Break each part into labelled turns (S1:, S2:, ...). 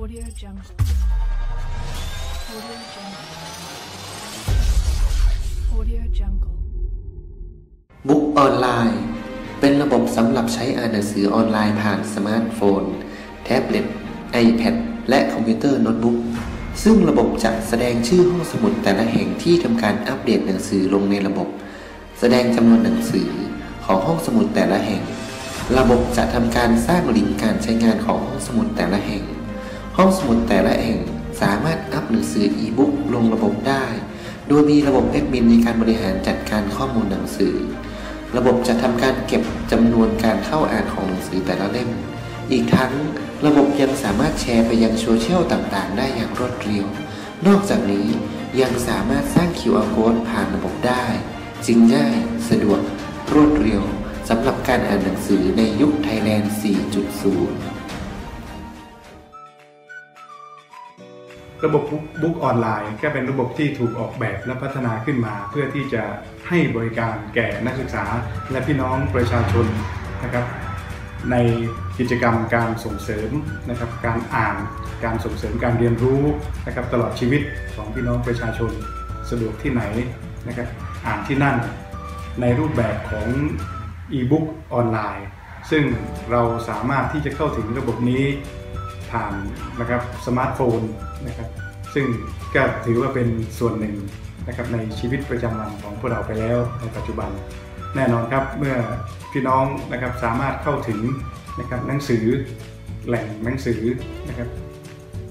S1: Audio Jungle. Audio Jungle. Audio Jungle.
S2: บุ๊กออนไลน์ เป็นระบบสำหรับใช้อ่านหนังสือออนไลน์ผ่านสมาร์ทโฟน แท็บเล็ต iPad และคอมพิวเตอร์โน้ตบุ๊กซึ่งระบบจะแสดงชื่อห้องสมุดแต่ละแห่งที่ทำการอัปเดตหนังสือลงในระบบ แสดงจำนวนหนังสือของห้องสมุดแต่ละแห่ง ระบบจะทำการสร้างลิงก์การใช้งานของห้องสมุดแต่ละแห่ง ห้องสมุดแต่ละแห่งสามารถอัปหนังสืออีบุ๊กลงระบบได้ โดยมีระบบแอดมินในการบริหารจัดการข้อมูลหนังสือ ระบบจะทำการเก็บจำนวนการเข้าอ่านของหนังสือแต่ละเล่ม อีกทั้งระบบยังสามารถแชร์ไปยังโซเชียลต่างๆ ได้อย่างรวดเร็ว นอกจากนี้ยังสามารถสร้าง QR code ผ่านระบบได้ จึงง่าย สะดวก รวดเร็วสำหรับการอ่านหนังสือในยุคไทยแลนด์ 4.0
S3: ระบบบุ๊กออนไลน์ก็เป็นระบบที่ถูกออกแบบและพัฒนาขึ้นมา เพื่อที่จะให้บริการแก่นักศึกษาและพี่น้องประชาชนนะครับในกิจกรรมการส่งเสริมนะครับการอ่านการส่งเสริมการเรียนรู้นะครับตลอดชีวิตของพี่น้องประชาชนสะดวกที่ไหนนะครับอ่านที่นั่น ในรูปแบบของอีบุ๊กออนไลน์ซึ่งเราสามารถที่จะเข้าถึงระบบนี้ ผ่านนะครับสมาร์ทโฟนนะครับซึ่งก็ถือว่าเป็นส่วนหนึ่งนะครับในชีวิตประจำวันของพวกเราไปแล้วในปัจจุบัน แน่นอนครับเมื่อพี่น้องนะครับสามารถเข้าถึงนะครับหนังสือแหล่งหนังสือนะครับ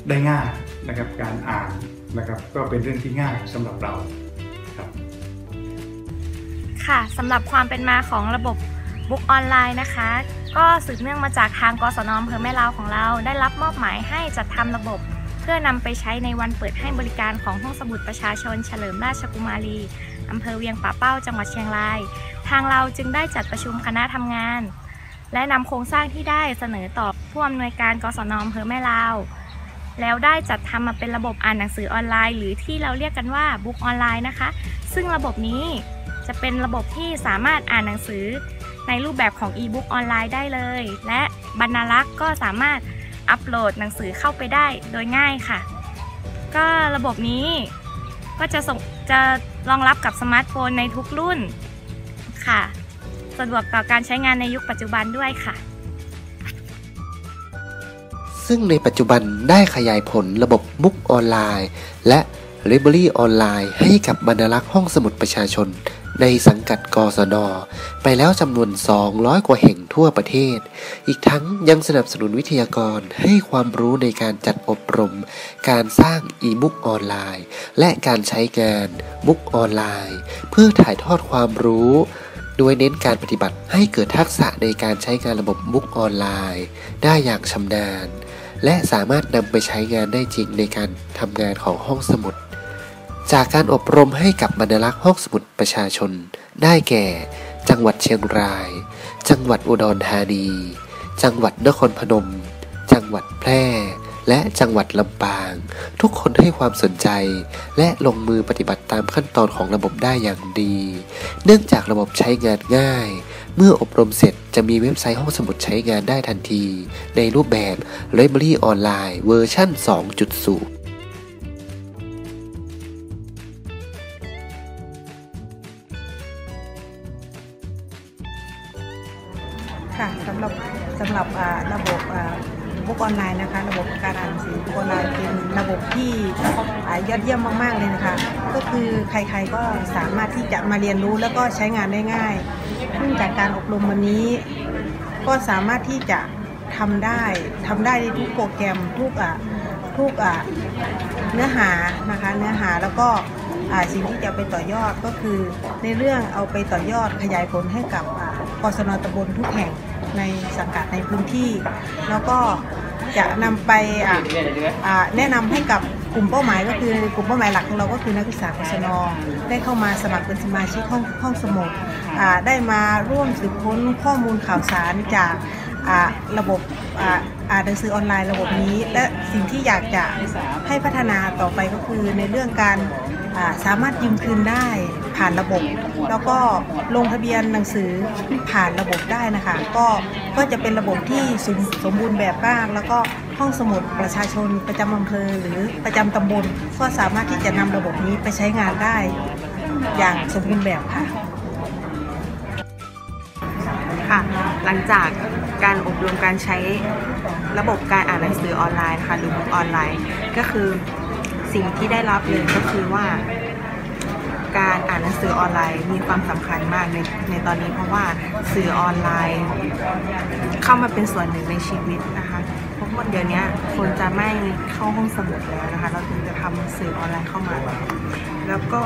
S3: ได้ง่ายนะครับการอ่านนะครับก็เป็นเรื่องที่ง่ายสำหรับเราครับ
S4: ค่ะสำหรับความเป็นมาของระบบบุ๊กออนไลน์นะคะ ก็สืบเนื่องมาจากทางกศนอำเภอแม่ลาวของเราได้รับมอบหมายให้จัดทำระบบ เพื่อนำไปใช้ในวันเปิดให้บริการของห้องสมุดประชาชนเฉลิมราชกุมารีอำเภอเวียงป่าเป้าจังหวัดเชียงราย ทางเราจึงได้จัดประชุมคณะทำงาน และนำโครงสร้างที่ได้เสนอต่อผู้อำนวยการกศนอำเภอแม่ลาวแล้วได้จัดทำมาเป็นระบบอ่านหนังสือออนไลน์ หรือที่เราเรียกกันว่าบุ๊กออนไลน์นะคะ ซึ่งระบบนี้จะเป็นระบบที่สามารถอ่านหนังสือ ในรูปแบบของอีบุ๊กออนไลน์ได้เลย และบรรณารักษ์ก็สามารถอัปโหลดหนังสือเข้าไปได้โดยง่ายค่ะ ก็ระบบนี้ก็จะส่งจะรองรับกับสมาร์ทโฟนในทุกรุ่นค่ะ สะดวกต่อการใช้งานในยุคปัจจุบันด้วยค่ะ
S2: ซึ่งในปัจจุบันได้ขยายผลระบบบุ๊กออนไลน์ และ l i b r a r y ออนไลน์ให้กับบรรลักษ์ห้องสมุดประชาชน ในสังกัดกศนไปแล้วจำนวน 200 กว่าแห่งทั่วประเทศ อีกทั้งยังสนับสนุนวิทยากรให้ความรู้ในการจัดอบรม การสร้างอีบุ๊กออนไลน์ และการใช้งานบุ๊กออนไลน์ เพื่อถ่ายทอดความรู้ โดยเน้นการปฏิบัติให้เกิดทักษะในการใช้งานระบบบุ๊กออนไลน์ ได้อย่างชำนาญ และสามารถนำไปใช้งานได้จริงในการทำงานของห้องสมุด จากการอบรมให้กับบรรณารักษ์ห้องสมุดประชาชน ได้แก่ จังหวัดเชียงราย จังหวัดอุดรธานี จังหวัดนครพนม จังหวัดแพร่ และจังหวัดลำปาง ทุกคนให้ความสนใจ และลงมือปฏิบัติตามขั้นตอนของระบบได้อย่างดี เนื่องจากระบบใช้งานง่าย เมื่ออบรมเสร็จจะมีเว็บไซต์ห้องสมุดใช้งานได้ทันที ในรูปแบบ Library ออนไลน์เวอร์ชัน2.0
S5: หรับสำหรับระบบบุ๊กออนไลน์นะคะ ระบบการอ่านหนังสือบุ๊กออนไลน์เป็นระบบที่อ่ายอดเยี่ยมมากๆเลยนะคะ ก็คือใครๆก็สามารถที่จะมาเรียนรู้แล้วก็ใช้งานได้ง่ายซึ่งจากการอบรมวันนี้ ก็สามารถที่จะทำได้ทำได้ในทุกโปรแกรมทุกอะทุกอะเนื้อหานะคะเนื้อหาแล้วก็สิ่งที่จะไปต่อยอดก็คือในเรื่องเอาไปต่อยอดขยายผลให้กับอ่า กศนตำบลทุกแห่งในสังกัดในพื้นที่ แล้วก็จะนำไปแนะนำให้กับกลุ่มเป้าหมายก็คือกลุ่มเป้าหมายหลักของเราก็คือนักศึกษากศนได้เข้ามาสมัครเป็นสมาชิกห้องห้องสมุดได้มาร่วมสืบค้นข้อมูลข่าวสารจากระบบอ่านหนังสือออนไลน์ระบบนี้ และสิ่งที่อยากจะให้พัฒนาต่อไปก็คือในเรื่องการ สามารถยืมคืนได้ผ่านระบบ แล้วก็ลงทะเบียนหนังสือผ่านระบบได้นะคะ ก็ก็จะเป็นระบบที่สมสมบูรณ์แบบมาก แล้วก็ห้องสมุดประชาชนประจำอำเภอหรือประจำตำบล ก็สามารถที่จะนำระบบนี้ไปใช้งานได้ อย่างสมบูรณ์แบบค่ะ
S6: ค่ะหลังจากการอบรมการใช้ระบบการอ่านหนังสือออนไลน์นะคะหรือบุ๊กออนไลน์ ก็คือ สิ่งที่ได้รับเลยก็คือว่า การอ่านหนังสือออนไลน์มีความสำคัญมากในในตอนนี้เพราะว่าสื่อออนไลน์ เข้ามาเป็นส่วนหนึ่งในชีวิตนะคะเพราะว่าเดี๋ยวนี้คนจะไม่เข้าห้องสมุดแล้วนะคะ เราถึงจะทำสื่อออนไลน์เข้ามา แล้วก็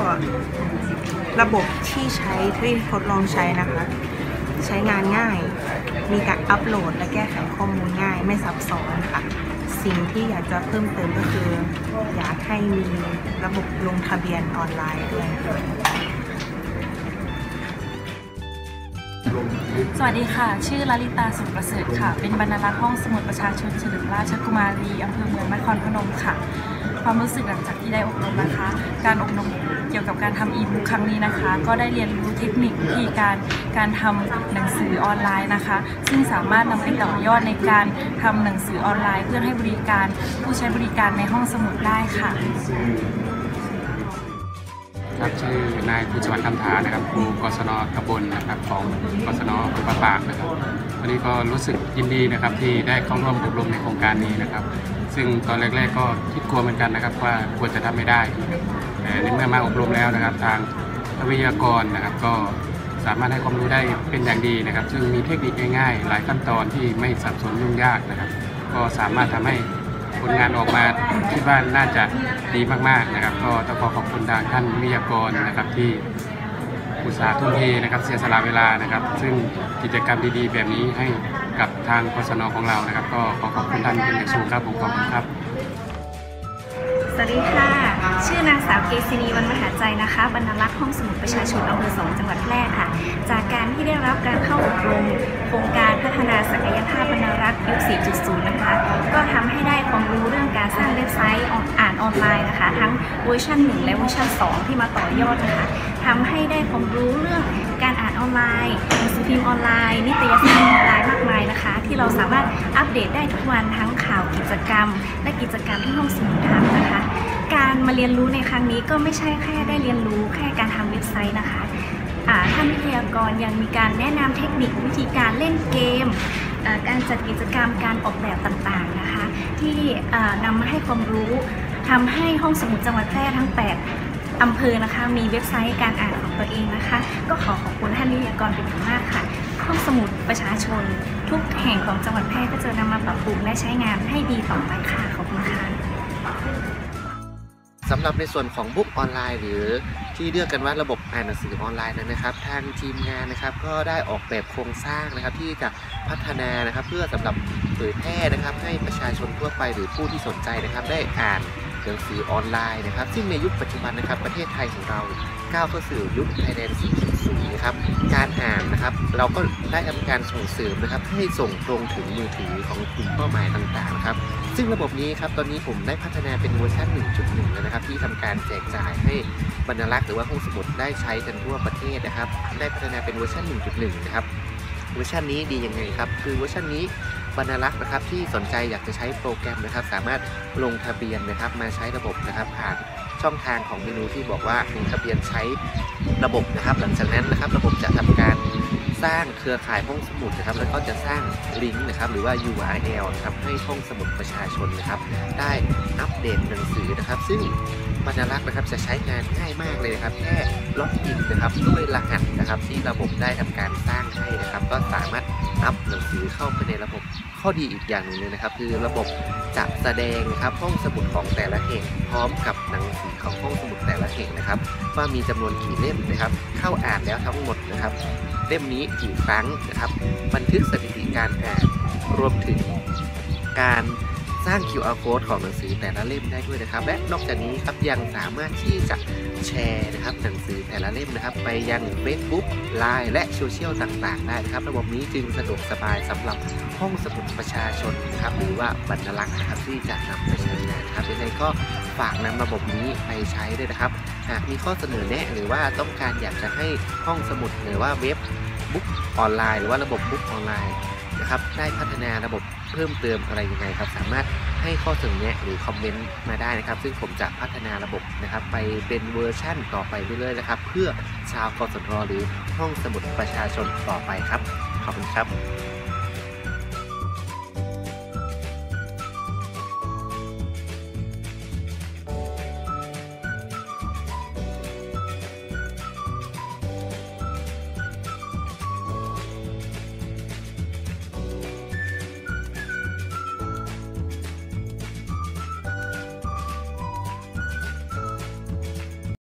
S6: ระบบที่ใช้ที่ทดลองใช้นะคะใช้งานง่าย มีการอัปโหลดและแก้ไขข้อมูลง่ายไม่ซับซ้อนค่ะ สิ่งที่อยากจะเพิ่มเติมก็คือ อยากให้มีระบบลงทะเบียนออนไลน์ด้วยค่ะ
S7: สวัสดีค่ะ ชื่อลลิตาสุขประเสริฐค่ะ เป็นบรรณารักษ์ห้องสมุดประชาชนเฉลิมราชกุมารีอำเภอเมืองนครพนมค่ะ ความรู้สึกหลังจากที่ได้อบรมนะคะ การอบรมเกี่ยวกับการทำอีบุ๊กครั้งนี้นะคะ ก็ได้เรียนรู้เทคนิควิธีการการทำหนังสือออนไลน์นะคะ ซึ่งสามารถนำไปต่อยอดในการทำหนังสือออนไลน์ เพื่อให้บริการผู้ใช้บริการในห้องสมุดได้ค่ะ
S8: ครับชื่อนายคุณสวรรค์คำถานะครับครูกศนตำบลนะครับของกศนอำเภอปะปากนะครับวันนี้ก็รู้สึกยินดีนะครับที่ได้เข้าร่วมอบรมในโครงการนี้นะครับ ซึ่งตอนแรกๆก็คิดกลัวเหมือนกันนะครับ ว่าควรจะทำไม่ได้แต่ในเมื่อมาอบรมแล้วนะครับ ทางวิทยากรนะครับ ก็สามารถให้ความรู้ได้เป็นอย่างดีนะครับ ซึ่งมีเทคนิคง่ายๆ หลายขั้นตอนที่ไม่สับสนยุ่งยากนะครับ ก็สามารถทำให้ ผลงานออกมาคิดว่าน่าจะดีมากๆนะครับ ก็ต้องขอขอบคุณทางท่านวิทยากรนะครับที่อุตสาห์ทุ่มเทนะครับเสียสละเวลานะครับ ซึ่งกิจกรรมดีๆ แบบนี้ให้กับทางกศนของเรานะครับ ก็ขอขอบคุณท่านเป็นอย่างสูงครับผมขอบคุณครับ
S9: สวัสดีค่ะ ชื่อนางสาวเกษินีวันมหาใจนะคะบรรลักษ์ห้องสมุดประชาชนอำเภอสองจังหวัดแพร่ค่ะ จากการที่ได้รับการเข้าอบรมโครงการพัฒนาศักยภาพบรรณรักษ์ยุค 4.0 นะคะ ก็ทำให้ได้ความรู้เรื่องการสร้างเว็บไซต์อ่านออนไลน์นะคะ ทั้งเวอร์ชัน1 และเวอร์ชัน2 ที่มาต่อยอดนะคะทำให้ได้ความรู้เรื่องการอ่านออนไลน์หนังสือพิมพ์ออนไลน์ นิตยสารออนไลน์มากมายนะคะ ที่เราสามารถอัปเดตได้ทุกวันทั้งข่าวกิจกรรม และกิจกรรมที่ห้องสมุดทำนะคะ การมาเรียนรู้ในครั้งนี้ก็ไม่ใช่แค่ได้เรียนรู้แค่การทำเว็บไซต์นะคะท่านวิทยากรยังมีการแนะนำเทคนิควิธีการเล่นเกม การจัดกิจกรรมการออกแบบต่างๆนะคะ ที่อ่านำมาให้ความรู้ทำให้ห้องสมุดจังหวัดแพร่ทั้ง 8อำเภอนะคะ มีเว็บไซต์การอ่านของตัวเองนะคะ ก็ขอขอบคุณท่านวิทยากรเป็นอย่างมากค่ะ ห้องสมุดประชาชน ทุกแห่งของจังหวัดแพร่ก็จะนำมาปรับปรุงและใช้งานให้ดีต่อไปค่ะขอบคุณค่ะ
S10: สำหรับในส่วนของบุ๊กออนไลน์ หรือที่เรียกกันว่าระบบอ่านหนังสือออนไลน์นั้นนะครับ ทางทีมงานนะครับก็ได้ออกแบบโครงสร้างนะครับที่จะพัฒนานะครับ เพื่อสำหรับเผยแพร่นะครับ ให้ประชาชนทั่วไปหรือผู้ที่สนใจนะครับ ได้อ่านหนังสือออนไลน์นะครับ ซึ่งในยุคปัจจุบันนะครับ ประเทศไทยของเราก้าวเข้าสู่ยุคไทยแลนด์ 4.0นะครับ การอ่านนะครับ เราก็ได้ทำการส่งเสริมนะครับ ให้ส่งตรงถึงมือถือของกลุ่มเป้าหมายต่างๆครับ ซึ่งระบบนี้ครับตอนนี้ผมได้พัฒนาเป็นเวอร์ชัน1.1 แล้วนะครับ ที่ทำการแจกจ่ายให้บรรณารักษ์หรือว่าห้องสมุดได้ใช้กันทั่วประเทศนะครับ ได้พัฒนาเป็นเวอร์ชัน1.1 นะครับเวอร์ชันนี้ดียังไงครับ คือเวอร์ชันนี้บรรณารักษ์นะครับที่สนใจอยากจะใช้โปรแกรมนะครับ สามารถลงทะเบียนนะครับมาใช้ระบบนะครับผ่าน ช่องทางของเมนูที่บอกว่าลงทะเบียนใช้ระบบนะครับ หลังจากนั้นนะครับระบบจะทำการสร้างเครือข่ายห้องสมุดนะครับ แล้วก็จะสร้างลิงก์นะครับ หรือว่า URL นะครับให้ห้องสมุดประชาชนนะครับ ได้อัปเดตหนังสือนะครับ ซึ่งบรรณารักษ์นะครับจะใช้งานง่ายมากเลยนะครับแค่ล็อกอินนะครับด้วยรหัสนะครับที่ระบบได้ทำการสร้างให้นะครับ ก็สามารถอัพหนังสือเข้าไปในระบบข้อดีอีกอย่างหนึ่งเลยนะครับ คือระบบจะแสดงนะครับห้องสมุดของแต่ละแห่งพร้อมกับหนังสือของห้องสมุดแต่ละแห่งนะครับว่ามีจำนวนกี่เล่มนะครับ เข้าอ่านแล้วทั้งหมดนะครับเล่มนี้กี่ครั้งนะครับ บันทึกสถิติการอ่านรวมถึงการ สร้าง QR code ของหนังสือแต่ละเล่มได้ด้วยนะครับ และนอกจากนี้ครับยังสามารถที่จะแชร์นะครับหนังสือแต่ละเล่มนะครับ ไปยัง Facebook Line และโซเชียลต่างๆ ได้นะครับ ระบบนี้จึงสะดวกสบายสำหรับห้องสมุดประชาชนนะครับหรือว่าบรรณารักษ์นะครับที่จะนำไปใช้งานครับยังไงก็ฝากนำระบบนี้ไปใช้ด้วยนะครับหากมีข้อเสนอแนะหรือว่าต้องการอยากจะให้ห้องสมุดหรือว่าเว็บบุ๊กออนไลน์หรือว่าระบบบุ๊กออนไลน์นะครับได้พัฒนาระบบ เพิ่มเติมอะไรยังไงครับ สามารถให้ข้อเสนอแนะหรือคอมเมนต์มาได้นะครับ ซึ่งผมจะพัฒนาระบบนะครับ ไปเป็นเวอร์ชั่นต่อไปเรื่อยๆนะครับ เพื่อชาวกสทหรือห้องสมุดประชาชนต่อไปครับ ขอบคุณครับ